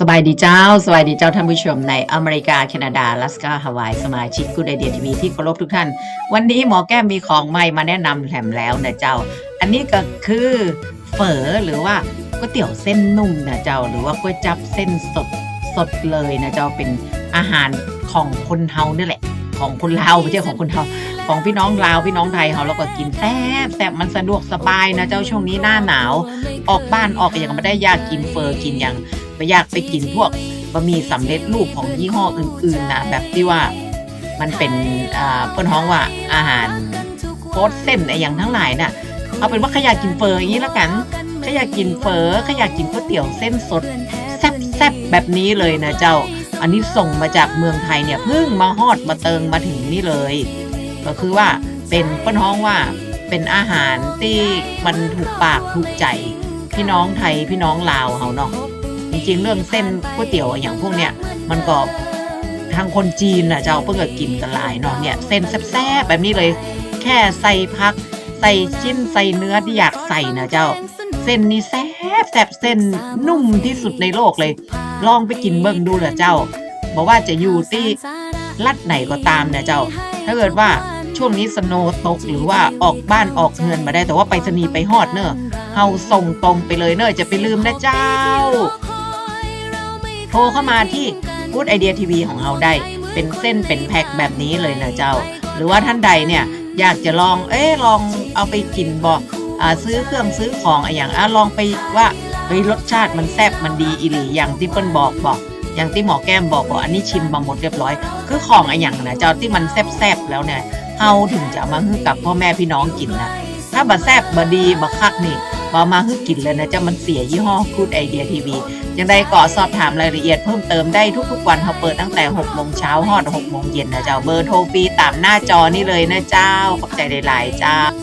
สบายดีเจ้า สบายดีเจ้าท่านผู้ชมในอเมริกา แคนาดาลาสกาฮาวาย สมาชิกกูไอเดียทีวีที่เคารพทุกท่าน วันนี้หมอแก้มมีของใหม่มาแนะนำแถมแล้วนะเจ้า อันนี้ก็คือเฝอหรือว่าก๋วยเตี๋ยวเส้นนุ่มนะเจ้า หรือว่าก๋วยจับเส้นสดสดเลยนะเจ้าเป็นอาหารของคนเฮานี่แหละ ของคนลาวไม่ใช่ของคนเฮาของพี่น้องลาวพี่น้องไทยเฮาแล้วก็กินแซ่บแซ่บมันสะดวกสบายนะเจ้าช่วงนี้หน้าหนาว ออกบ้านออกอย่างไม่ได้ยากกินเฟอร์กินอย่าง ไปอยากไปกินพวกบะหมี่สำเร็จรูปของยี่ห้ออื่นๆนะแบบที่ว่ามันเป็นอ่าเปิ้นฮ้องว่าอาหารโคตรเส้นไอ้อย่างทั้งหลายน่ะเอาเป็นว่าขยากินเฟอร์อย่างนี้แล้วกันขยากินเฟอร์ขยากินก๋วยเตี๋ยวเส้นสดแซ่บๆแบบนี้เลยนะเจ้า อันนี้ส่งมาจากเมืองไทยเนี่ยเพิ่งมาฮอดมาเติงมาถึงนี่เลย ก็คือว่าเป็นเปิ้นฮ้องว่าเป็นอาหารที่มันถูกปากถูกใจ พี่น้องไทยพี่น้องลาวเฮาเนาะ จริงๆเรื่องเส้นก๋วยเตี๋ยวอย่างพวกเนี้ยมันก็ทางคนจีนน่ะเจ้าเพิ่งก็กินกันหลายเนาะเนี่ยเส้นแซ่บๆแบบนี้เลยแค่ใส่พัก ใส่ชิ้นใส่เนื้อที่อยากใส่นะเจ้า เส้นนี้แซ่บแซ่บเส้นนุ่มที่สุดในโลกเลย ลองไปกินเบิ่งดูเถอะเจ้า บอกว่าจะอยู่ที่รัฐไหนก็ตามเนี่ยเจ้า ถ้าเกิดว่าช่วงนี้สโนว์ตกหรือว่าออกบ้านออกเงินมาได้แต่ว่าไปรษณีไปฮอดเนอะเฮาส่งตรงไปเลยเนอะจะไปลืมนะเจ้า ทรเข้ามาที่พูดไอเดียทีวีของเราได้ เป็นเส้นเป็นแพ็คแบบนี้เลยนะเจ้า หรือว่าท่านใดเนี่ยอยากจะลองเอ๊ะลองเอาไปกินบอกอซื้อเครื่องซื้อของอะไรอย่างอะลองไปว่าเฮ้ยรสชาติมันแซ่บมันดีอีหลีอย่างที่เปิ้ลบอกบอก อย่างที่หมอแก้มบอกบอกอันนี้ชิมมาหมดเรียบร้อย คือของอะไรอย่างนะเจ้าที่มันแซ่บๆแล้วเนี่ยเฮาถึงจะมาให้กับพ่อแม่พี่น้องกินนะถ้าบะแซ่บบะดีบะคักนี่ บเอมาคือกินเลยนะจ้ามันเสียยี่ห้อคูดไอเดียทีวียังได้ก็สอบถามรายละเอียดเพิ่มเติมได้ทุกๆวันเขาเปิดตั้งแต่6โมงเช้าฮอด6โมงเย็นนะเจ้าเบอร์โทรฟรีตามหน้าจอนี่เลยนะเจ้าขอบใจหลายๆเจ้า